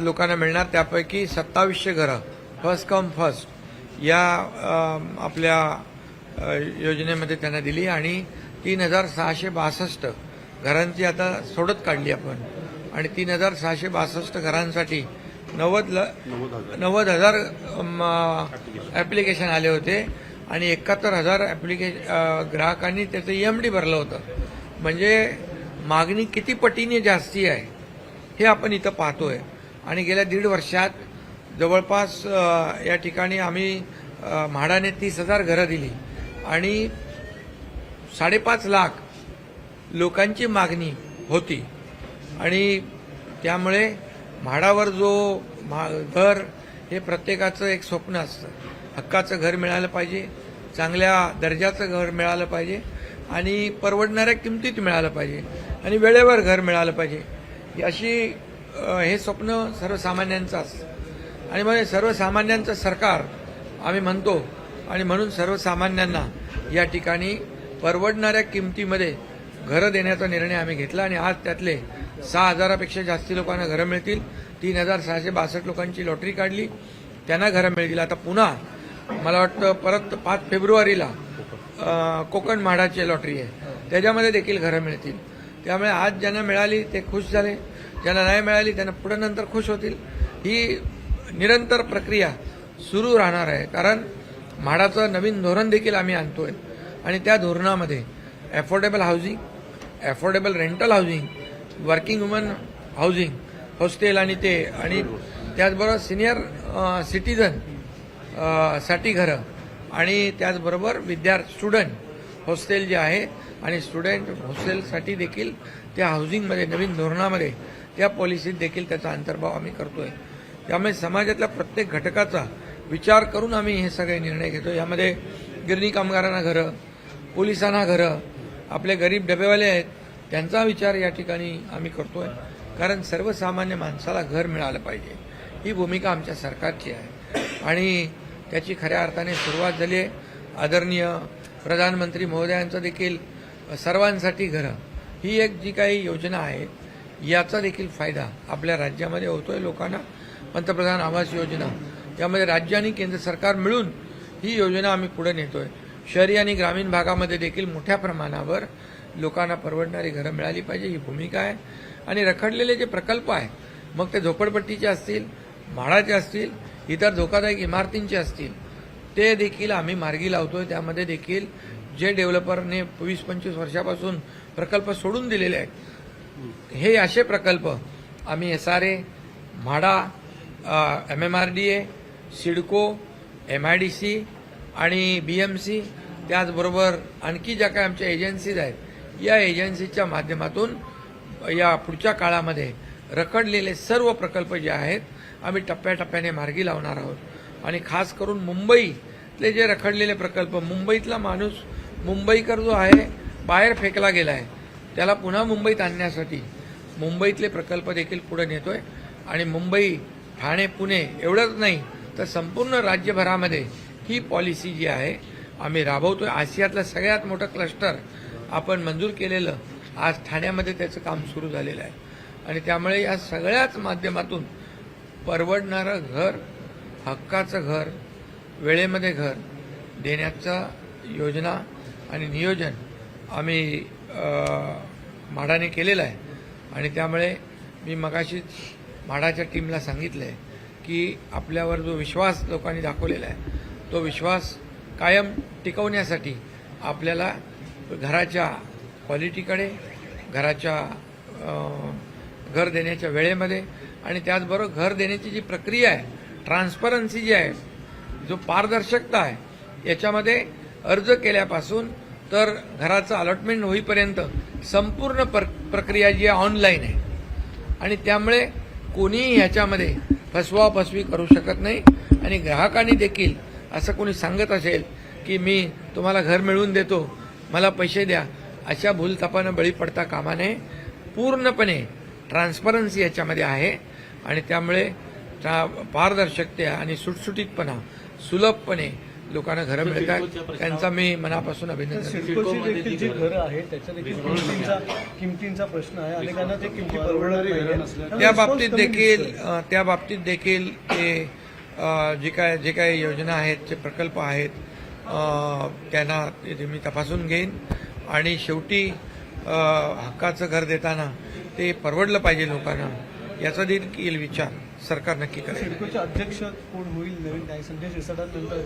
लोकांना मिळणार त्यापैकी सत्तावीसशे घरं फर्स्ट कम फर्स्ट या आपल्या योजनेमध्ये त्यांना दिली आणि तीन हजार सहाशे बासष्ट घरांची आता सोडत काढली आपण. आणि तीन हजार सहाशे बासष्ट घरांसाठी नव्वद ल नव्वद हजार. ॲप्लिकेशन आले होते आणि एकाहत्तर हजार ॲप्लिकेशन ग्राहकांनी त्याचं ईएम डी भरलं होतं. म्हणजे मागणी किती पटीने जास्ती आहे हे आपण इथं पाहतोय. आणि गेल्या दीड वर्षात जवळपास या ठिकाणी आम्ही म्हाडाने तीस हजार घरं दिली. आणि साडेपाच लाख लोकांची मागणी होती. आणि त्यामुळे म्हाडावर जो मा घर हे प्रत्येकाचं एक स्वप्न असतं. हक्काचं घर मिळालं पाहिजे चांगल्या दर्जाचं घर मिळालं पाहिजे आणि परवडणाऱ्या किमतीत मिळालं पाहिजे आणि वेळेवर घर मिळालं पाहिजे. अशी हे स्वप्न सर्वसामान्यांचं आणि मग सर्वसामान्यांचं सरकार आम्ही म्हणतो आणि म्हणून सर्वसामान्यांना या ठिकाणी परवडणाऱ्या किमतीमध्ये घरं देण्याचा निर्णय आम्ही घेतला आणि आज त्यातले सहा हजारापेक्षा जास्ती लोकांना घरं मिळतील. तीन हजार सहाशे बासष्ट लोकांची लॉटरी काढली. त्यांना घरं मिळतील. आता पुन्हा मला वाटतं परत पाच फेब्रुवारीला कोकण म्हाडाची लॉटरी आहे. त्याच्यामध्ये देखील घरं मिळतील. त्यामुळे आज ज्यांना मिळाली ते खुश झाले. ज्यांना नाही मिळाली त्यांना पुढे नंतर खुश होतील. ही निरंतर प्रक्रिया सुरू राहणार आहे. कारण म्हाडाचं नवीन धोरण देखील आम्ही आणतोय. आणि त्या धोरणामध्ये affordable housing affordable rental housing working women housing hostel आणि ते आणि त्याचबरोबर सिनियर सिटीजनसाठी घरं आणि त्याचबरोबर विद्यार्थी स्टुडंट हॉस्टेल जे आहे आणि स्टुडंट हॉस्टेलसाठी देखील त्या हाऊसिंगमध्ये नवीन धोरणामध्ये त्या पॉलिसीत देखील त्याचा अंतर्भाव आम्ही करतोय. त्यामुळे समाजातल्या प्रत्येक घटकाचा विचार करून आम्ही हे सगळे निर्णय घेतो यामध्ये गिरणी कामगारांना घरं पोलिसांना घरं आपले गरीब डबेवाले आहेत त्यांचा विचार या ठिकाणी आम्ही करतोय. कारण सर्वसामान्य माणसाला घर मिळालं पाहिजे. ही भूमिका आमच्या सरकारची आहे. आणि त्याची खऱ्या अर्थाने सुरुवात झाली आहे. आदरणीय प्रधानमंत्री महोदयांचं देखील सर्वांसाठी घरं. ही एक जी काही योजना आहे याचा देखील फायदा आपल्या राज्यामध्ये होतो आहे लोकांना. पंतप्रधान आवास योजना. यामध्ये राज्य आणि केंद्र सरकार मिळून ही योजना आम्ही पुढे नेतो आहे शहरी आणि ग्रामीण भागामध्ये देखील मोठ्या प्रमाणावर लोकांना परवडणारी घरं मिळाली पाहिजे ही भूमिका आहे. आणि रखडलेले जे प्रकल्प आहे मग ते झोपडपट्टीचे असतील म्हाडाचे असतील इतर धोकादायक इमारतींचे असतील ते देखील आम्ही मार्गी लावतोय. त्यामध्ये देखील जे डेव्हलपरने वीस पंचवीस वर्षापासून प्रकल्प सोडून दिलेले आहेत हे असे प्रकल्प आम्ही S R A MHADA M M R D A CIDCO M I D C आणि बी एम सी त्याचबरोबर आणखी ज्या काही आमच्या एजन्सीज आहेत या एजन्सीच्या माध्यमातून या पुढच्या काळामध्ये रखडलेले सर्व प्रकल्प जे आहेत आम्ही टप्प्याटप्प्याने मार्गी लावणार आहोत. आणि खास करून मुंबईतले जे रखडलेले प्रकल्प मुंबईतला माणूस मुंबईकर जो आहे बाहेर फेकला गेला आहे त्याला पुन्हा मुंबईत आणण्यासाठी मुंबईतले प्रकल्प देखील पुढे नेतोय. आणि मुंबई ठाणे पुणे एवढंच नाही तर संपूर्ण राज्यभरामध्ये ही पॉलिसी जी आहे आम्ही राबवतोय. आशियातलं सगळ्यात मोठं क्लस्टर आपण मंजूर केलेलं आज ठाण्यामध्ये त्याचं काम सुरू झालेलं आहे. आणि त्यामुळे या सगळ्याच माध्यमातून परवडणारं घर हक्काचं घर वेळेमध्ये घर देण्याचा योजना आणि नियोजन आम्ही म्हाडाने केलेलं आहे. आणि त्यामुळे मी मगाशीच म्हाडाच्या टीमला सांगितलं आहे की आपल्यावर जो विश्वास लोकांनी दाखवलेला आहे तो विश्वास कायम टिकवण्यासाठी आपल्याला घराच्या क्वालिटीकडे घराच्या घर देण्याच्या वेळेमध्ये आणि त्याचबरोबर घर देण्याची जी प्रक्रिया आहे ट्रान्सपरन्सी जी आहे जो पारदर्शकता आहे याच्यामध्ये अर्ज केल्यापासून तर घराचं अलॉटमेंट होईपर्यंत संपूर्ण पर प्रक्रिया जी आहे ऑनलाईन आहे. आणि त्यामुळे कोणीही ह्याच्यामध्ये फसवा फसवी करू शकत नाही. आणि ग्राहकांनी देखील असं कोणी सांगत असेल की मी तुम्हाला घर मिळवून देतो मला पैसे द्या अशा भूलथापानं बळी पडता कामा नये. पूर्णपणे ट्रान्सपरन्सी याच्यामध्ये आहे. आणि त्यामुळे ट्रा- पारदर्शकता आणि सुटसुटीतपणा सुलभपणे लोकांना घरं मिळत. आहेत त्यांचा मी मनापासून अभिनंदन करतो. सिडकोची देखील जी घरं आहेत त्याच्या देखील किमतींचा किमतींचा प्रश्न आहे. अनेकांना ते किमती परवडणारी नाही त्या बाबतीत देखील त्या बाबतीत देखील ते जे काय जे काही योजना आहेत जे प्रकल्प आहेत त्यांना ते मी तपासून घेईन. आणि शेवटी हक्काचं घर देताना ते परवडलं पाहिजे लोकांना याचा देखील विचार. सरकार नक्की करेल. सिडकोचे अध्यक्ष कोण होईल नवीन काय संजय शिरसाटांनंतर?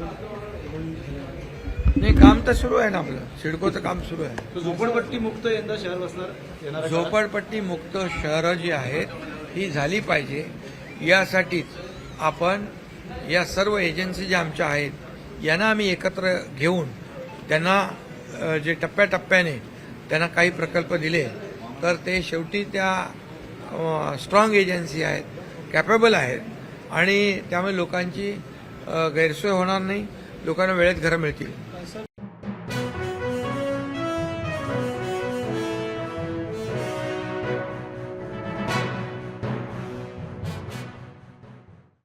नाही? काम तर सुरू आहे ना आपलं. सिडकोचं काम सुरू आहे. झोपडपट्टी मुक्त यंदा शहर बसणार. झोपडपट्टी मुक्त शहरं जी आहेत ही झाली पाहिजे. यासाठीच आपण या सर्व एजन्सी ज्या आमच्या आहेत यांना आम्ही एकत्र घेऊन त्यांना जे टप्प्याटप्प्याने त्यांना काही प्रकल्प दिले तर ते शेवटी त्या स्ट्रॉंग एजन्सी आहेत. कॅपेबल आहेत. आणि त्यामुळे लोकांची गैरसोय होणार नाही. लोकांना वेळेत घरं मिळतील.